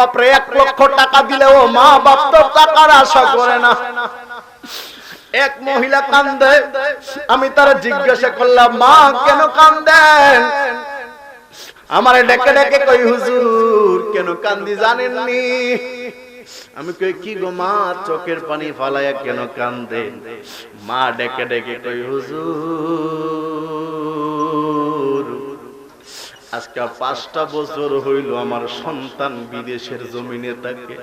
বাপরে, এক লক্ষ টাকা দিলেও মা বাপ তো টাকার আশা করে না। এক মহিলা কান্দে, আমি তার জিজ্ঞাসা করলাম, মা, কেন কান্দেন? আমারে ডেকে ডেকে কই, হুজুর, কেন কান্দি জানেননি? আমি কই, কি গো মা, চোখের পানি ফালায়া কেন কান্দেন মা ডেকে ডেকে কই, হুজুর আজকে পাঁচটা বছর হইল আমার সন্তান বিদেশের জমিনে থাকে।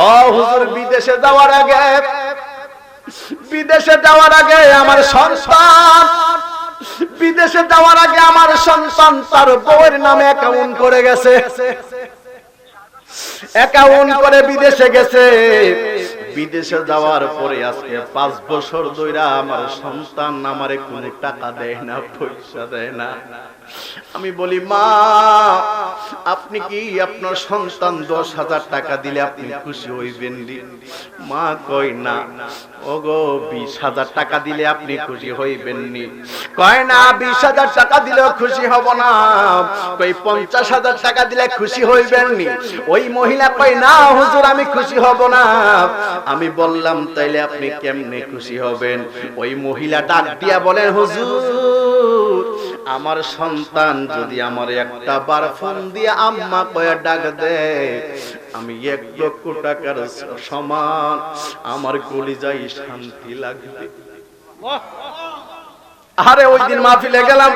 ও হুজুর, বিদেশে যাওয়ার আগে, বিদেশে যাওয়ার আগে আমার সন্তান, বিদেশে যাওয়ার আগে আমার সন্তান তার বউয়ের নামে অ্যাকাউন্ট করে গেছে। অ্যাকাউন্ট করে বিদেশে গেছে। বিদেশে যাওয়ার পরে আজকে পাঁচ বছর ধইরা আমার সন্তান আমারে কোনো টাকা দেয় না, পয়সা দেয় না। আমি বলি, মা, আপনি কি আপনার সন্তান দশ হাজার টাকা দিলে আপনি খুশি হইবেন মা, কই না। ওগো, বিশ হাজার টাকা দিলে আপনি খুশি হইবেন নি। কয় না, বিশ হাজার টাকা দিলেও খুশি হব না। কই, পঞ্চাশ হাজার টাকা দিলে খুশি হইবেন নি? ওই মহিলা কই না, হুজুর, আমি খুশি হব না। আমি বললাম, তাইলে আপনি কেমনে খুশি হবেন? ওই মহিলা ডাক দিয়া বলেন, হুজুর আমার সন্তান যদি আমার একটা বার ফোন দিয়ে আম্মা কয়ে ডাক দেয় আমি এক লক্ষ টাকার সমান, আমার কলিজাই শান্তি লাগবে। আরে ওই দিন মাহফিলে গেলাম।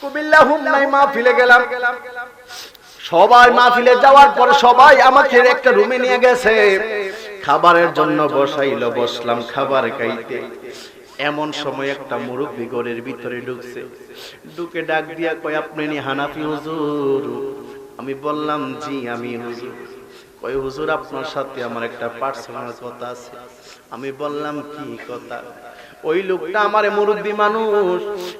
কুমিল্লা হুমনাই মাহফিলে গেলাম। সবাই মাহফিলে যাওয়ার পর সবাই আমাকে একটা রুমে নিয়ে গেছে। খাবারের জন্য বসাইলো, বসলাম খাবার খাইতে। এমন সময় একটা মুরব্বী ঘরের ভিতরে ঢুকছে। ঢুকে ডাক দিয়া কয়, আপনি নি হানাফি হুজুর? আমি বললাম, জি, আমি হুজুর। কয়, হুজুর, আপনার সাথে আমার একটা পার্সোনাল কথা আছে। আমি বললাম, কি কথা? ওই লোকটা আমার মুরব্বী মানুষ।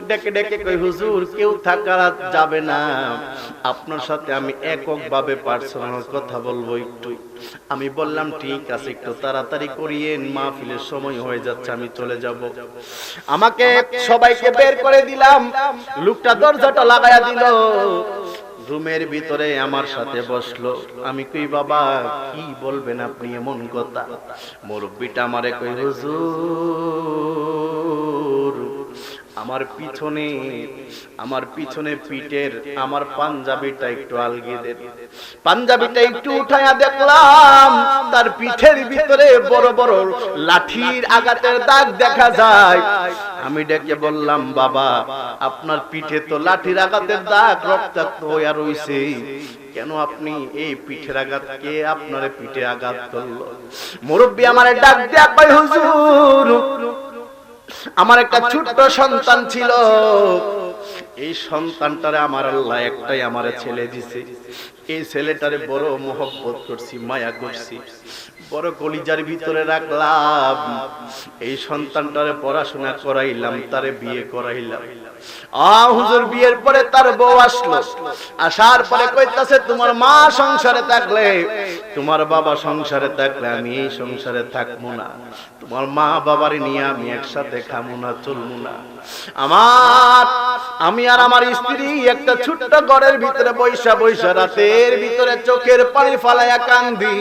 ডেকে ডেকে কই হুজুর, কেউ থাকা যাবে না। আপনার সাথে আমি একক ভাবে পার্সোনাল কথা বলব একটু। আমি বললাম, ঠিক আছে, একটু তাড়াতাড়ি করিয়েন, মাহফিলের সময় হয়ে যাচ্ছে, আমি চলে যাব। আমাকে সবাইকে বের করে দিলাম। লোকটা দরজাটা লাগায়া দিল। রুমের ভিতরে আমার সাথে বসল। আমি কই, বাবা, কি বলবেন আপনি এমন কথা? মুরব্বিটা আমারে কই হুজুর আমার পিছনে আমার পিছনে পিঠের, আমার পাঞ্জাবিটা একটু আলগিয়ে দেন পাঞ্জাবিটা একটু উঠায়া দেখলাম, তার পিঠের ভিতরে বড় বড় লাঠির আঘাতের দাগ দেখা যায়। আমি ডেকে বললাম, বাবা, আপনার পিঠে তো লাঠির আঘাতের দাগ, রক্তাক্ত হইয়া রইছে। কেন আপনি এই পিঠের আঘাত, কে আপনার পিঠে আঘাত করল? মুরব্বী আমার ডাক দেয়া হুজুর আমার একটা ছোট্ট সন্তান ছিল। এই সন্তানটারে আমার আল্লাহ একটাই আমার ছেলে দিছে। এই ছেলেটারে বড় মোহব্বত করছি মায়া করছি। বড় কলিজার ভিতরে রাখলাম। এই সন্তানটারে পড়াশোনা করাইলাম তারে বিয়ে করাইলাম। আ, হুজুর বিয়ের পরে তার বউ আসলো। আসার পরে কইতাছে, তোমার মা সংসারে থাকলে, তোমার বাবা সংসারে থাকলে আমি সংসারে থাকব না। তোমার মা বাবার নিয়ে আমি একসাথে খামু না, চলবো না। আমার, আমি আর আমার স্ত্রী একটা ছোট্ট ঘরের ভিতরে বৈশা বৈশা রাতের ভিতরে চোখের পানি ফালাইয়া কান্দি।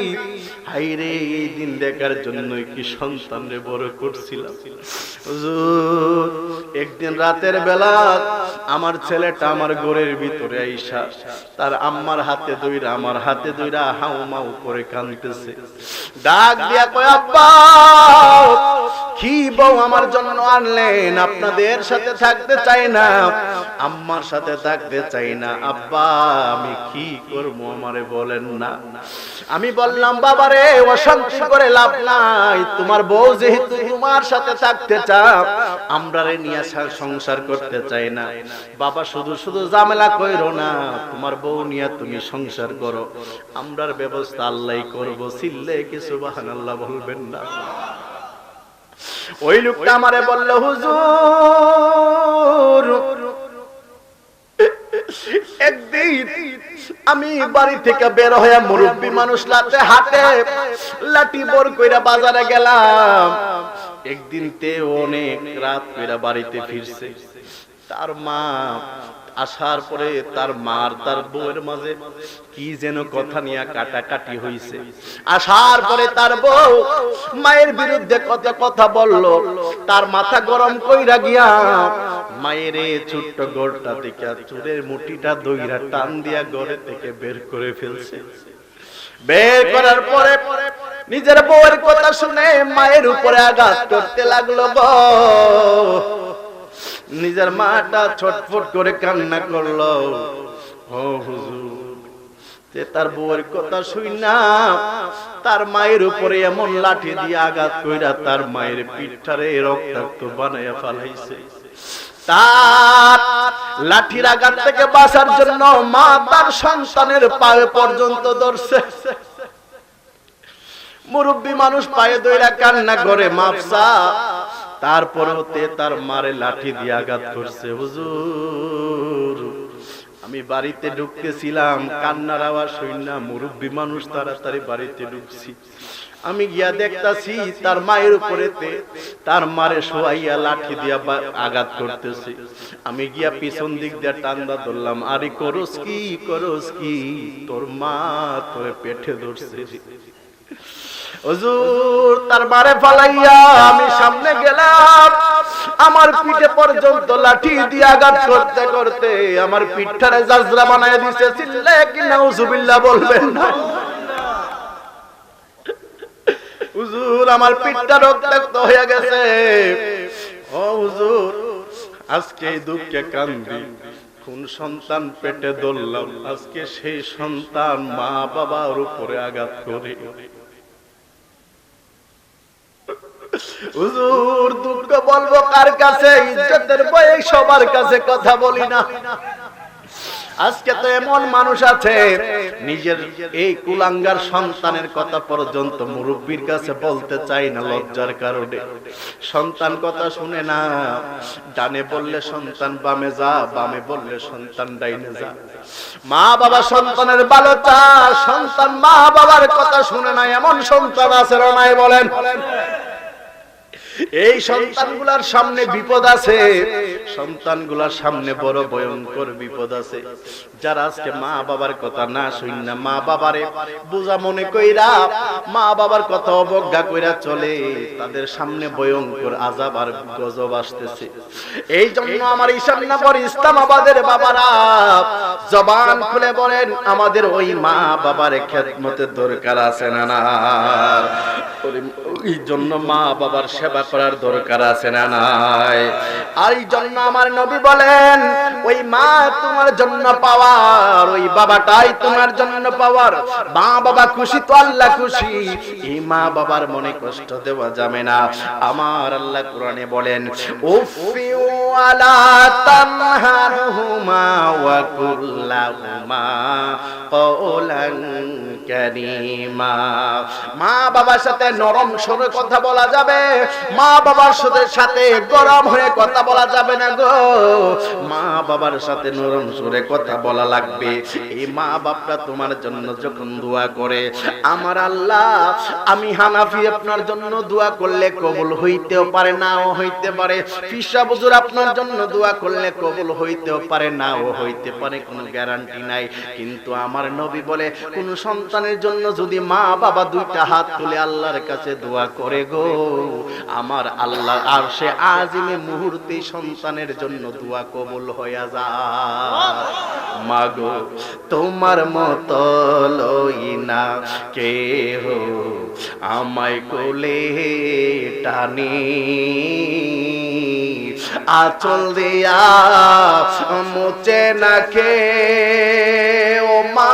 হাইরে এই দিন দেখার জন্য কি সন্তানরে বড় করছিলাম। একদিন রাতের বেলা আমার ছেলেটা আমার ঘরের ভিতরে আইসা তার আম্মার হাতে দইরা, আমার হাতে দইরা হাউ মাউ করে কাঁদতেছে। ডাক দিয়া কয়, আব্বা, কি বউ আমার জন্য আনলেন? আপনাদের সাথে থাকতে চাই না, আম্মার সাথে থাকতে চাই না। আব্বা, আমি কি করব আমারে বলেন না। আমি বললাম, বাবারে, অশান্তি করে লাভ নাই। তোমার বউ যেহেতু তোমার সাথে থাকতে চাও আমরা রে নিয়ে সংসার করতে চাই না। বাবা, শুধু শুধু ঝামেলা কইরো না। তোমার বউ নিয়ে তুমি সংসার করো। আমরার ব্যবস্থা আল্লাহ করব। সিল্লে কি সুবহানাল্লাহ বলবেন না। ওই লোকটা আমারে বলল হুজুর একদিন আমি বাড়ি থেকে বের হয়ে মুরব্বী মানুষ লাতে হাতে লাঠি বর কইরা বাজারে গেলাম। একদিন তে অনেক রাত কইরা বাড়িতে ফিরছে। তার মা আসার পরে তার মার, তার বউয়ের মাঝে কি যেন কথা নিয়ে কাটাকাটি হইছে। আসার পরে তার বউ মায়ের বিরুদ্ধে কত কথা বলল, তার মাথা গরম কইরা গিয়া মায়ের ছোট্ট গড়টা থেকে চুরের মুঠিটা দইরা টান দিয়া গড়ে থেকে বের করে ফেলছে। বের করার পরে নিজের বউয়ের কথা শুনে মায়ের উপরে আঘাত করতে লাগল গো নিজের মাটা ছটফট করে কান্না করল। তার বউয়ের কথা শুই না। তার মায়ের উপরে এমন লাঠি দিয়ে আঘাত কইরা তার মায়ের পিঠটারে রক্তাক্ত বানাইয়া ফালাইছে। তার লাঠির আঘাত থেকে বাঁচার জন্য মা তার সন্তানের পায়ে পর্যন্ত ধরছে। মুরব্বী মানুষ পায়ে দইরা কান্না করে মাপসা তারপরেও তে তার মারে লাঠি দিয়ে আঘাত করছে, হুজুর। আমি বাড়িতে ঢুকতেছিলাম, কান্নার আওয়াজ না, মুরব্বী মানুষ তাড়াতাড়ি বাড়িতে ঢুকছি। আমি গিয়া দেখতাছি, তার মায়ের উপরে তার মারে শোয়াইয়া লাঠি দিয়া আঘাত করতেছে। আমি গিয়া পিছন দিক দিয়ে টান্দা ধরলাম, আরে করস কি করস কি, তোর মা তোরে পেটে ধরছে হুজুর, তার মারে ফালাইয়া আমি সামনে গেলাম। আমার পিঠে পর্যন্ত লাঠি দিয়ে আঘাত করতে করতে আমার পিঠটারে জাজরা বানায় দিছে। বলবেন না? হুজুর, আমার পিঠটা রক্তাক্ত হয়ে গেছে। ও হুজুর, আজকে এই দুঃখে কান্দি। কোন সন্তান পেটে ধরলাম। আজকে সেই সন্তান মা বাবার উপরে আঘাত করে। হুজুর দুঃখ বলব কার কাছে? ইজ্জতের বয়ে সবার কাছে কথা বলি না। আজকে তো এমন মানুষ আছে, নিজের এই কুলাঙ্গার সন্তানের কথা পর্যন্ত মুরব্বীর কাছে বলতে চাই না লজ্জার কারণে। সন্তান কথা শুনে না, ডানে বললে সন্তান, বামে যা, বামে বললে সন্তান, ডাইনে যা। মা বাবা সন্তানের ভালো চা, সন্তান মা বাবার কথা শুনে না, এমন সন্তান আছে নাই বলেন। এই সন্তানগুলার সামনে বিপদ আছে। সন্তানগুলার সামনে বড় ভয়ঙ্কর বিপদ আছে। যারা আজকে মা বাবার কথা না শুন না, মা বাবারে বোঝা মনে কইরা, মা বাবার কথা অবজ্ঞা কইরা চলে, তাদের সামনে ভয়ঙ্কর আজাব আর গজব আসতেছে। এই জন্য আমার ঈশান্নগর ইসলামাবাদের বাবারা, জবান খুলে বলেন, আমাদের ওই মা বাবার খেদমতের দরকার আছে না না এই জন্য মা বাবার সেবা করার দরকার আছে না নাই? আর এই জন্য আমার নবী বলেন, ওই মা তোমার জন্য পাওয়ার, ওই বাবাটাই তোমার জন্য পাওয়ার। মা বাবা খুশি তো আল্লাহ খুশি, এই মা বাবার মনে কষ্ট দেওয়া যাবে না। আমার আল্লাহ কোরআনে বলেন উফি ওয়ালা তানহারহুমা ওয়া কুল্লাহুমা কওলান মা বাবার সাথে নরম কথা বলা যাবে। মা বাবার সাথে সাথে গরম হয়ে কথা বলা যাবে না গো। মা বাবার সাথে নরম কথা বলা লাগবে। এই মা বাপটা তোমার জন্য যখন দোয়া করে, আমার আল্লাহ, আমি হানাফি আপনার জন্য দোয়া করলে কবুল হইতেও পারে, নাও হইতে পারে। ফিসা বুজুর আপনার জন্য দোয়া করলে কবুল হইতেও পারে, নাও হইতে পারে, কোনো গ্যারান্টি নাই। কিন্তু আমার নবী বলে, কোন সন্তানের জন্য যদি মা বাবা দুইটা হাত তুলে আল্লাহর কাছে দোয়া করে গো, আমার আল্লাহ, আর সে আজিমে মুহূর্তে সন্তানের জন্য দোয়া কবুল হইয়া যায় মাগো তোমার মত লই না কে হো আমায় কোলে টানি। আচল দিয়া মুচে না কে ও মা।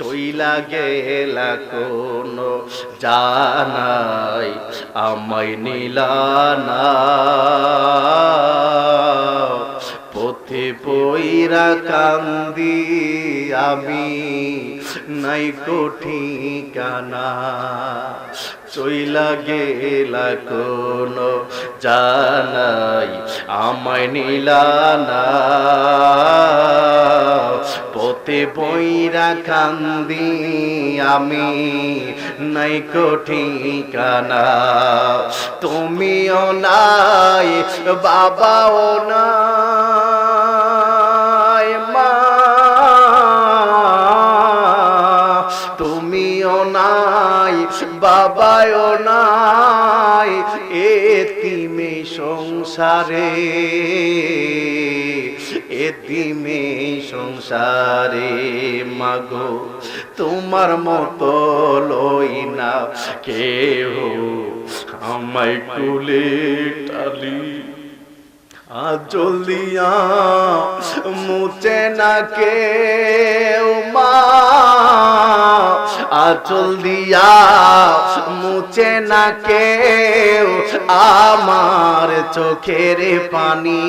চইলা গেলা কোন জানাই আমায় নীলানা পথে পইরা কান্দি আমি নাই ঠিকানা। চইলা গেলা কোন জানাই আমায় নিলানা। পথে বইরা কান্দি আমি নাই ঠিকানা। তুমিও নাই, বাবাও নাই। সংসারে এতিমে সংসারে, মাগো, তোমার মতো লই না কেহ। আমায় কুলে টালি আজল দিয়া মুচে না কে মা। আচল দিয়া মুচে না কে আমার চোখের পানি।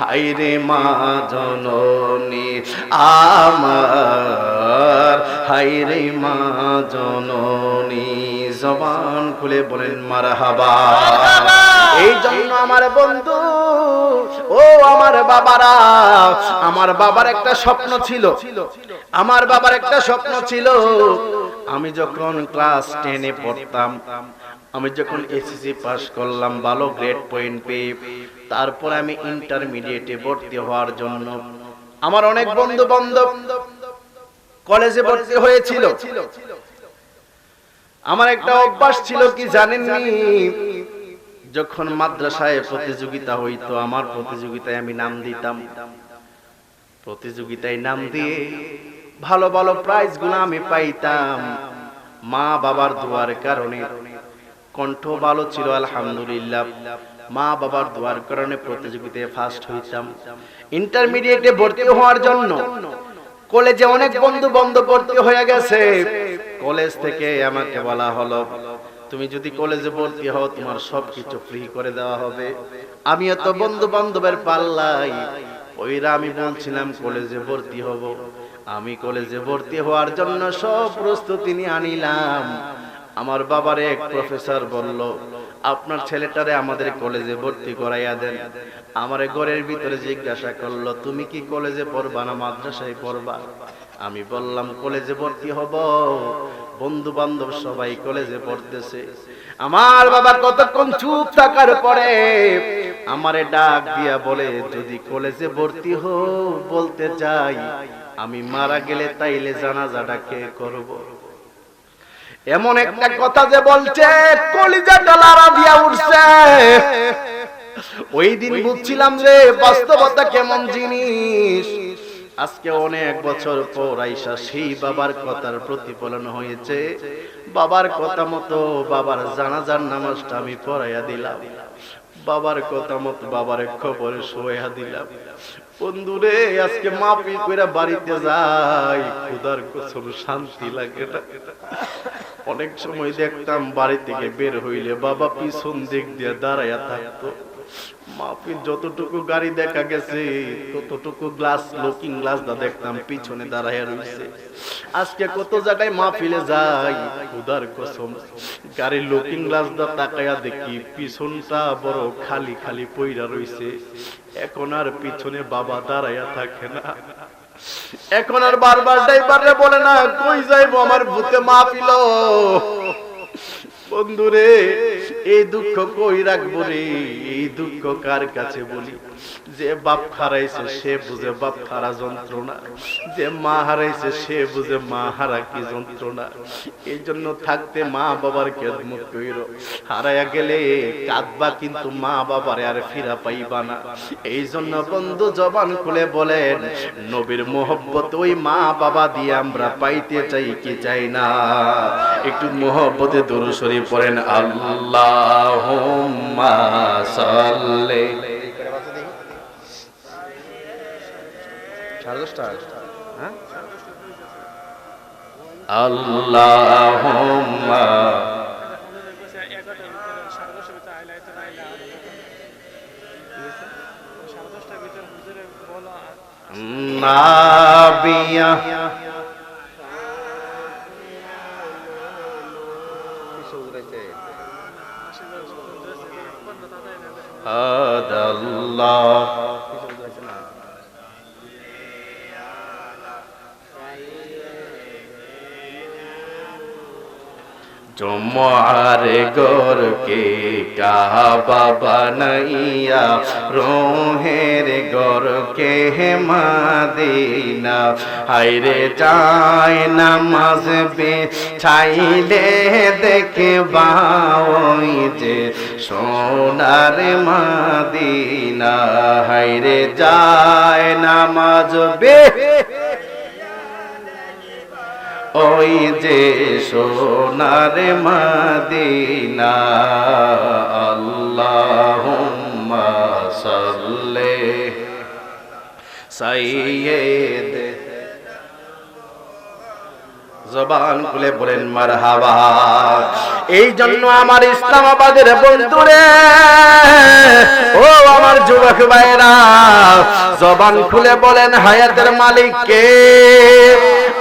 হাইরে মা জননী আমার হাইরে মা জননী। জবান খুলে বলেন মার হাবা এই জন্য আমার বন্ধু ও আমার বাবারা, আমার বাবার একটা স্বপ্ন ছিল। আমার বাবার একটা স্বপ্ন ছিল, আমি যখন ক্লাস টেনে পড়তাম, আমি যখন এসএসসি পাস করলাম, ভালো গ্রেড পয়েন্ট পেয়ে, তারপর আমি ইন্টারমিডিয়েটে ভর্তি হওয়ার জন্য আমার অনেক বন্ধু বান্ধব কলেজে ভর্তি হয়েছিল। আমার একটা অভ্যাস ছিল কি জানেননি? যখন মাদ্রাসায় প্রতিযোগিতা হইতো, আমার প্রতিযোগিতায় আমি নাম দিতাম। প্রতিযোগিতায় নাম দিয়ে ভালো ভালো প্রাইজগুলো আমি পাইতাম। মা বাবার দোয়ার কারণে কণ্ঠ ভালো ছিল, আলহামদুলিল্লাহ। মা বাবার দোয়ার কারণে প্রতিযোগিতায় ফার্স্ট হইতাম। ইন্টারমিডিয়েটে ভর্তি হওয়ার জন্য কলেজে অনেক বন্ধু বন্ধ ভর্তি হয়ে গেছে। কলেজ থেকে আমাকে বলা হলো তুমি যদি কলেজে ভর্তি হও, তোমার সবকিছু ফ্রি করে দেওয়া হবে। আমিও তো বন্ধু বান্ধবের পাল্লাই ওইরা আমি বলছিলাম কলেজে ভর্তি হব। আমি কলেজে ভর্তি হওয়ার জন্য সব প্রস্তুতি নিয়ে আনিলাম। আমার বাবার এক প্রফেসর বলল, আপনার ছেলেটারে আমাদের কলেজে ভর্তি করাইয়া দেন। আমার ঘরের ভিতরে জিজ্ঞাসা করল, তুমি কি কলেজে পড়বা না মাদ্রাসায় পড়বা? আমি বললাম কলেজে ভর্তি হব বন্ধু বান্ধব সবাই কলেজে পড়তেছে। আমার বাবা কতক্ষণ চুপ থাকার পরে আমারে ডাক দিয়া বলে, যদি কলেজে ভর্তি হো বলতে চাই, আমি মারা গেলে তাইলে জানাজাটা কে করব? এমন একটা কথা যে বলছে, কলিজা ডলারা দিয়া উঠছে। ওই দিন বুঝছিলাম যে বাস্তবতা কেমন জিনিস। আজকে অনেক বছর পর আইসা সেই বাবার কথার প্রতিফলন হয়েছে। বাবার কথা মতো বাবার জানাজার নামাজটা আমি পড়াইয়া দিলাম। বাবার কথা মতো বাবার খবরে শোয়া দিলাম। বন্ধুরে আজকে মাপি করে বাড়িতে যাই, খুদার কসম শান্তি লাগে না। অনেক সময় দেখতাম বাড়ি থেকে বের হইলে বাবা পিছন দিক দিয়ে দাঁড়াইয়া থাকতো। মাহফিল যতটুকু গাড়ি দেখা গেছে, ততটুকু গ্লাস লুকিং গ্লাস দা দেখতাম, পিছনে দাঁড়াইয়া রইছে। আজকে কত জায়গায় মাহফিলে যাই খুদার কসম। গাড়ির লুকিং গ্লাস দা তাকায়া দেখি, পিছনটা বড় খালি খালি পইরা রইছে। এখন আর পিছনে বাবা দাঁড়াইয়া থাকে না। এখন আর বারবার ড্রাইভারে বলে না, কই যাইবো আমার ভূতে মাহফিল? বন্ধুরে এই দুঃখ কই রাখব রে? এই দুঃখ কার কাছে বলি? যে বাপ হারাইছে সে বুঝে বাপ হারা যন্ত্রণা। যে মা হারাইছে সে বুঝে মা হারা কি যন্ত্রণা। এই জন্য থাকতে মা বাবার খেদমত কইর। হারাইয়া গেলে কাঁদবা কিন্তু মা বাবার আর ফিরা পাইবা না। এই জন্য বন্ধু জবান খুলে বলেন, নবীর মোহব্বত ওই মা বাবা দিয়ে আমরা পাইতে চাই কি চাই না। একটু মোহব্বতে দরু শরীফ পড়েন আল্লাহ সাল্লে। সাড়ে দশটা হ্যাঁ? আল্লাহ নাবিয়া। আদাল্লাহ। তোমার গরকে কাবা বানাইয়া রোহের গরকে মাদিনা। হাইরে যায় নামাজ বে ছাইলে দেখে বাওই যে সোনার মাদিনা। হাইরে যায় নামাজ বে ওই যে সোনার মদিনা, আল্লাহুম্মা সাল্লি সাইয়্যিদ। জবান খুলে বলেন, মারহাবা। এই জন্য আমার ইসলামাবাদের বন্ধুরে, ও আমার যুবক ভাইরা, জবান খুলে বলেন, হায়াতের মালিক কে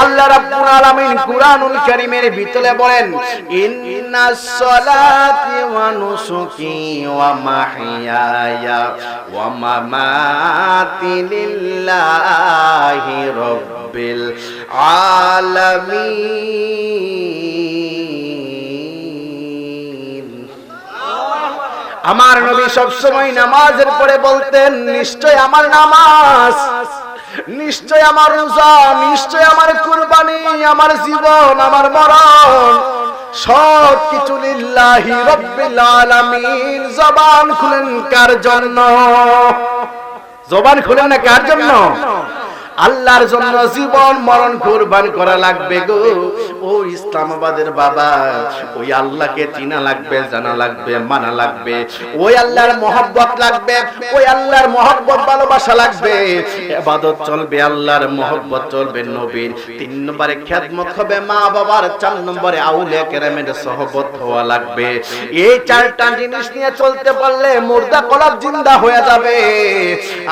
আল্লাহ রাব্বুল আলামিন কুরআনুল কারীমের ভিতরে বলেন, ইন্নাস সালাতি ওয়া নুসুকি ওয়া মাহইয়ায়া ওয়া মামাতি লিল্লাহি রাব্বিল আলামিন। আমার নবী সব সময় নামাজের পরে বলতেন, নিশ্চয় আমার নামাজ নিশ্চয় আমার রোজা, নিশ্চয় আমার কুরবানি, আমার জীবন, আমার মরণ। সব কিছু লিল্লাহি রব্বিল আলামিন। জবান খুলেন কার জন্য? জবান খুলেন কার জন্য? আল্লাহর জন্য জীবন মরণ কোরবান করা লাগবে গো। ও ইসলামাবাদের বাবা, ওই আল্লাহকে চিনা লাগবে, জানা লাগবে, মানা লাগবে, ওই আল্লাহর মহব্বত লাগবে, ওই আল্লাহর মহব্বত, ভালোবাসা লাগবে। এবাদত চলবে, আল্লাহর মহব্বত চলবে নবীর। তিন নম্বরে খ্যাতমত হবে, মা বাবার, চার নম্বরে আউলিয়া কেরামের সহবত হওয়া লাগবে। এই চারটা জিনিস নিয়ে চলতে পারলে মুর্দা কলাপ জিন্দা হয়ে যাবে।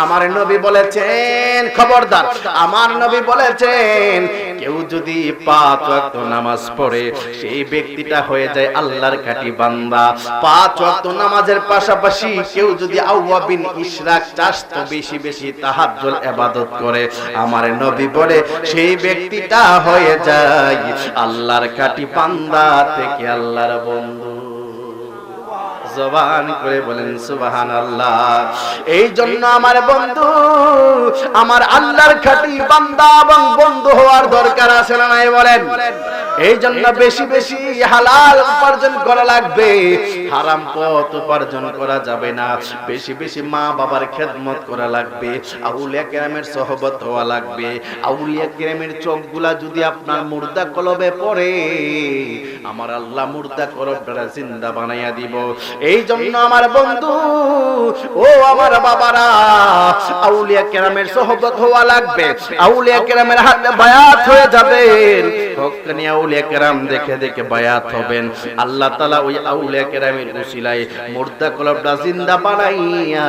আমার নবী বলেছেন, খবরদার আমার নবী বলেছেন, কেউ যদি পাঁচ ওয়াক্ত নামাজ পড়ে, সেই ব্যক্তিটা হয়ে যায় আল্লাহর কাটি বান্দা। পাঁচ ওয়াক্ত নামাজের পাশাপাশি কেউ যদি আউয়াবিন ইশরাক চাষ তো বেশি বেশি তাহাজ্জুল ইবাদত করে, আমার নবী বলে, সেই ব্যক্তিটা হয়ে যায় আল্লাহর কাটি বান্দা থেকে আল্লাহর বন্ধু। জবান করে বলেন সুবাহান আল্লাহ এই জন্য আমার বন্ধু আমার আল্লাহর খাটি বান্দা এবং বন্ধু হওয়ার দরকার আছে না নাই বলেন? এই জন্য বেশি বেশি হালাল উপার্জন করা লাগবে। হারাম পথ উপার্জন করা যাবে না। বেশি বেশি মা বাবার খেদমত করা লাগবে। আউলিয়া কেরামের সহবত হওয়া লাগবে। আউলিয়া কেরামের চোখগুলা যদি আপনার মুর্দা কলবে পড়ে আমার আল্লাহ মুর্দা কলবটা জিন্দা বানাইয়া দিব। এই জন্য আমার বন্ধু, ও আমার বাবারা, আউলিয়া কেরামের সহবত হওয়া লাগবে। আউলিয়া কেরামের হাতে বায়াত হয়ে যাবেন হকানি আউলিয়া কেরাম দেখে দেখে বায়াত হবেন। আল্লাহ তাআলা ওই আউলিয়া কেরামের উসিলায় মুর্দা কলবটা জিন্দা বানাইয়া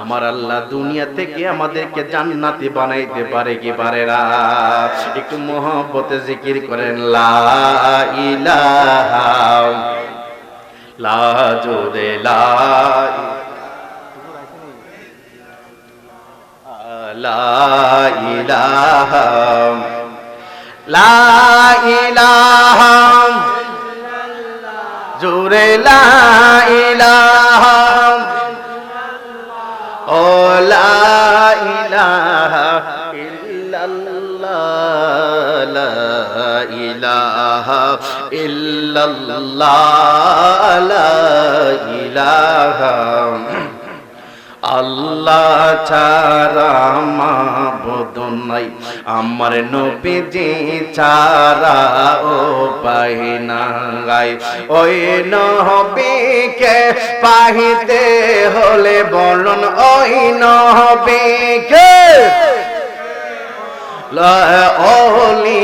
আমার আল্লাহ দুনিয়া থেকে আমাদেরকে জান্নাতি বানাইতে পারে কি পারে না? একটু মোহব্বতে জিকির করেন, লা ইলাহা লা জোরে লা ইলাহা লা ইলাহা জোরে লা ইলাহা ও লা ইলাহা ইল্লাল্লাহ লা ইলাহা ইল্লাল্লাহ লা ইলাহা আল্লাহ ছাড়া মাবুদ নাই। আমার নবীজি ছাড়া ও পাই নাই ওই নবীকে পাহিতে হলে বলুন ওই নবীকে ওলি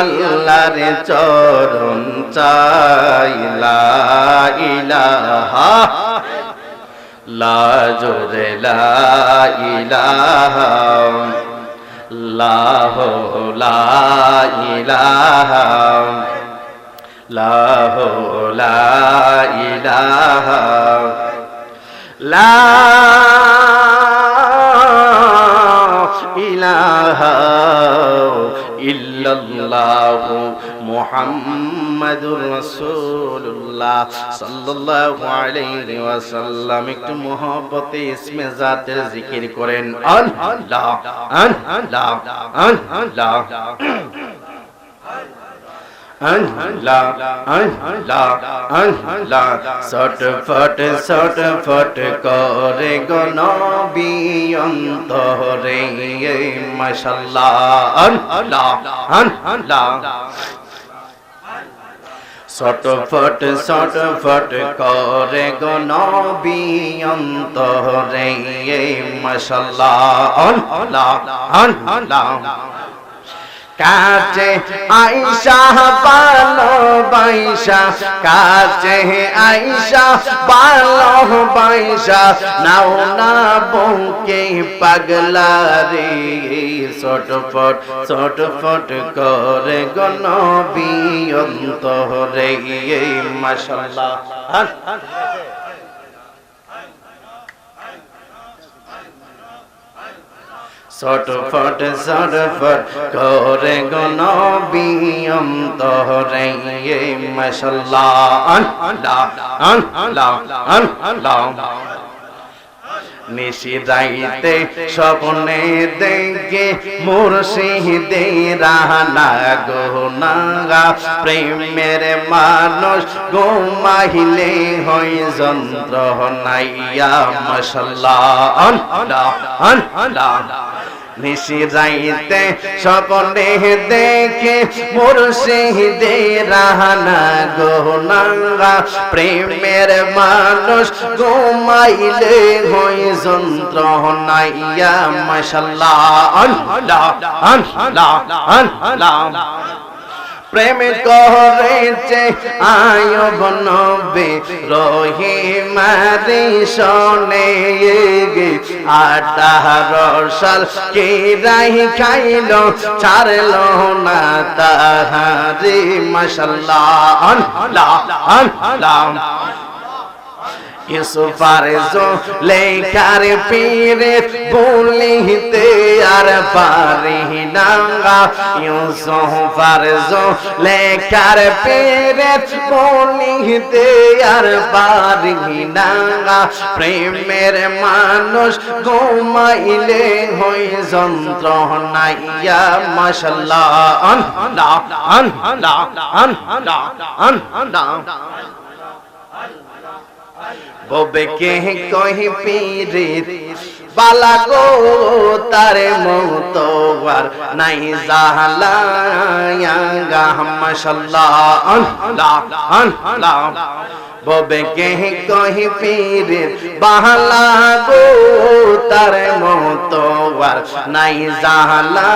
আল্লাহর চরণ চাইলা ইলাহা, লা জোরে লা ইলাহা, লাহ লা ইলাহা, লাহ লা ইলাহা লা ইলাহা ইল্লাল্লাহ মুহাম্মাদুর রাসূলুল্লাহ সাল্লাল্লাহু আলাইহি ওয়াসাল্লাম, একটু মহব্বতে ইসমে জাতের জিকির করেন। আল্লাহ আল্লাহ আল্লাহ সটফট সটফট করে গনবি অন্তরে মশাল্লাহ সটফট সটফট করে গনবি অন্তরে মশাল্লাহ আল্লাহ আল্লাহ। কাছে আইসা বালো বাইসা কাছে আইসা বালো বাইসা নাও না বউকে পাগলা রে। ছটফট ছটফট করে গনবি অন্তরে। মাশাল্লাহ। ছটফট ছটফট করে গনবি অন্তরে মাশাল্লাহ। আল্লাহ আল্লাহ আল্লাহ নিশি যাইতে স্বপ্নে দেখে মুর্শিদে রাহানা গোনাগা প্রেমের মানুষ গোমাহিলে হই যন্ত্র নাইয়া মশাল্লা নিশি যাইতে স্বপ্নে দেখে মুর্শিদে রাহানা গোনাঙ্গা প্রেমের মানুষ ঘুমাইলে হই যন্ত্র নাইয়া মশাল্লাহ, আল্লাহ আল্লাহ আল্লাহ। প্রেম করেছে আয়ব নবে রহিমারি শোনে গে আটার সাল কে রাই খাইল, ছাড়ল না তাহারি, মশাল্লাহ, আল্লাহ আল্লাহ। ইসুফার জো লেখার পীরে বলিতে আর পারি নাঙ্গা। ইউসুফার লেখার পীরে বলিতে আর পারি নাঙ্গা। প্রেমের মানুষ ঘুমাইলে হই যন্ত্র নাইয়া মাশাল্লাহ আন আন আন আন আন আন আন ববে কে কহি পীরে বালা গো, তারে মৌতবার নাই জাহালা গা। মাশাল্লাহ, আল্লাহ আল্লাহ। ববে কে কহি পীরে বালা গো, তারে মৌতবার নাই জাহালা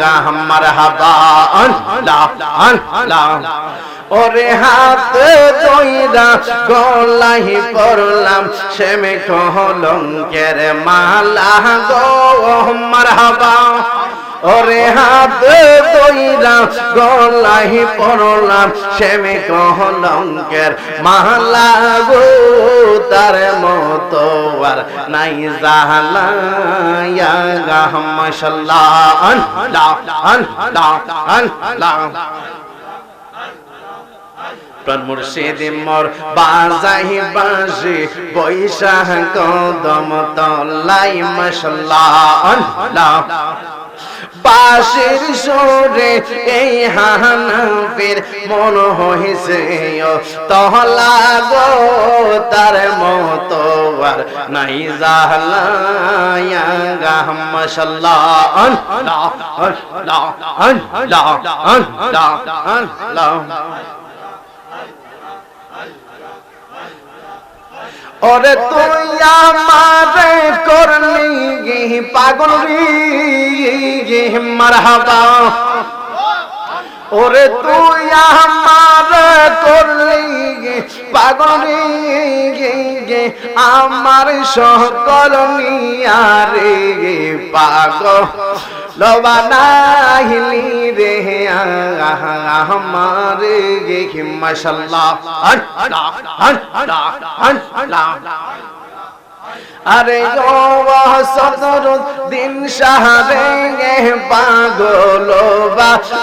গা। মারহাবা, আল্লাহ আল্লাহ। ওরে হাত দইরা গলাই পড়লাম সেমে কলঙ্কের মালা গো মারহাবা। ওরে হাত দইরা গলাই পড়লাম সেমে কলঙ্কের মালা গো, তার মতো আর নাই জাহালা ইয়া গাহ মাশাল্লাহ, আল্লাহ আল্লাহ আল্লাহ। প্রাণ মুর্শিদ মোর বাজাই বাজে, বৈশাখ কদম তলাই মশলা আল্লাহ। সরে এই হানাফের মন হইছে তহলা গো তার মতো আর নাই জাহলায়া মশাল্লাহ ওরে তুই আমারে করলি পাগল রে মারহাবা। ওরে তুই আমার করলি পাগল আমার সকল নিয়ারে পাগল। লবানাইলি রে আমার গে মাশাল্লাহ। আরে সদর দিন সাহারে পাগল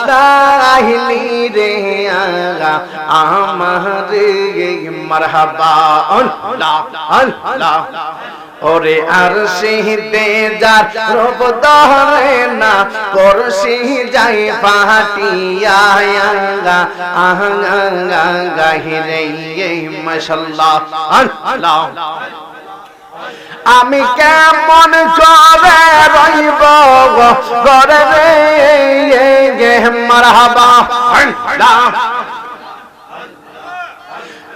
বাহিলি রে আগা আমার মারহাবা আল্লাহ আল্লাহ। ওরে আর সিহিতে যার রূপ ধরে না করসি যাই পাহাটিয়া আঙ্গা গাহিরে মাশাল্লাহ আল্লাহ। আমি কেমন করে রইব গরে রে মারহাবা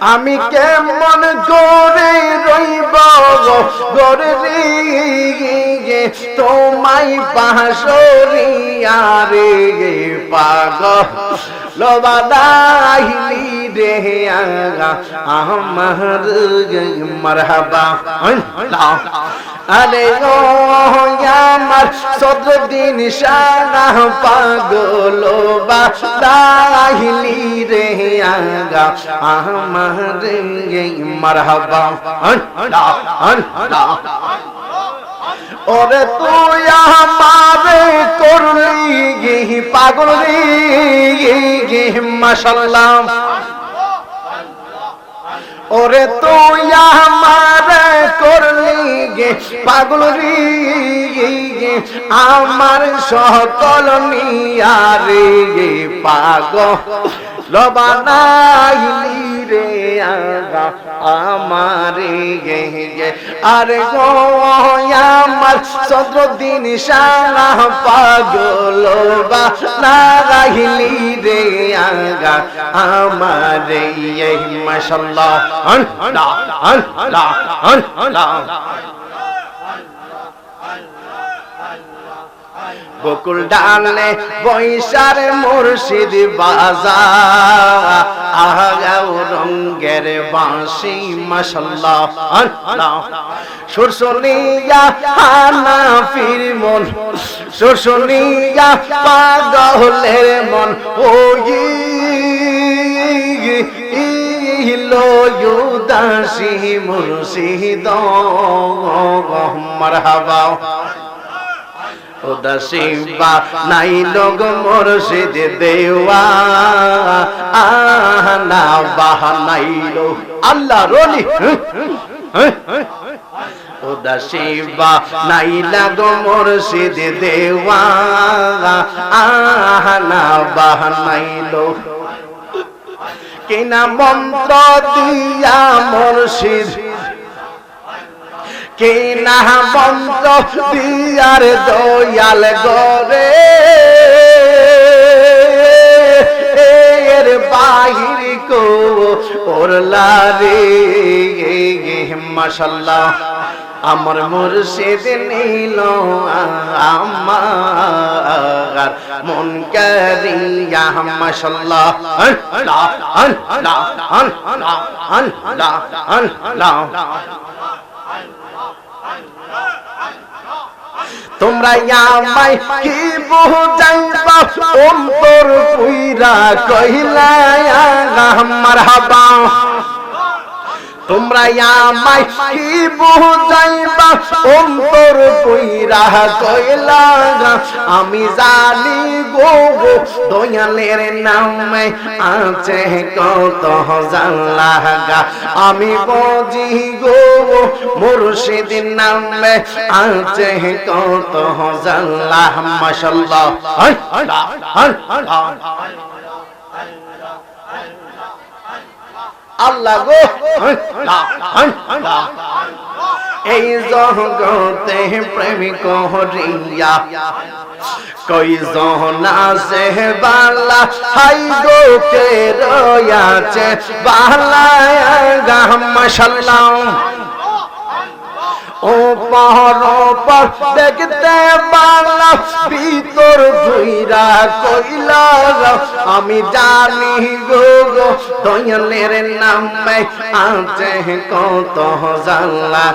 আমি কেমন করে রইব গরে পাশরিয়া রে গে পাগ। লবাদাইলি রে আগা, আমার মারহাবা। আরে ও আমার সদর দিন সানা পাগল বাহিলি রে আগা আমার মারহাবা। ওরে তুই আমারে করলি পাগল রে গে মাশাল্লাহ। ওরে তুই আমার করলি গে পাগল রে আমার সকল নিয়ারে গে পাগল। লবানাইলি রে আগা, আমারে গে আরে গো, আমার সদরদিন সারা পাগল বা নাগাইলি রে আগা, আমারে মাশাল্লাহ, আল্লাহ আল্লাহ আল্লাহ। বকুল ডালে বৈশার মুর্শিদ বাজা। আগাও রঙ্গের বাঁশি, মশাল্লাহ সুরসনিয়া হানা ফির মন সুরসনিয়া পাগলের মন। ওই লয়ুদাসি মুর্শিদ মারহাবা। উদাসীবা নাই লোক মুর্শিদ দেওয়া। আহনা বাহানাইলো আল্লাহ রলি। উদাসীবা নাই লাগো মুর্শিদ দেওয়া। আহনা বাহানাইলো কিনা মন্ত্র দিয়া মুর্শিদ কে না মন্ত্র দিয়ার দয়াল গরে? এর বাহির কো ওরলা আমার মুর্শিদ নিল আমার, মন করিয়া, মাশাল্লাহ। আল্লাহ আল্লাহ আল্লাহ আল্লাহ আল্লাহ তোমরা আমায় কি বুঝাইবা অন্তর পুইরা কহিলা আমার হাবা তোমরা আমায় কি বুঝাইবা? অন্তর কইরা কইলা আমি জানি গো গো, দয়ালের নামে আছে কত জানলা আমি বুঝি গো মুর্শিদ নামে আছে কত জানলা মাশাআল্লাহ আল্লাহ গো। এই জগতে প্রেমিক হরিয়া। কই জহনা সে বালা, হাই গো কে রয়াছে। বালা গা মাশাল্লাহ। ও দেখতে ভিতর ধুইরা। আমি জানি গো গো, দয়ালের নামে আছে কত জাল্লা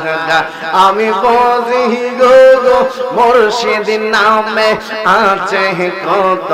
আমি বুঝি গো গো মুর্শিদ নামে আছে কত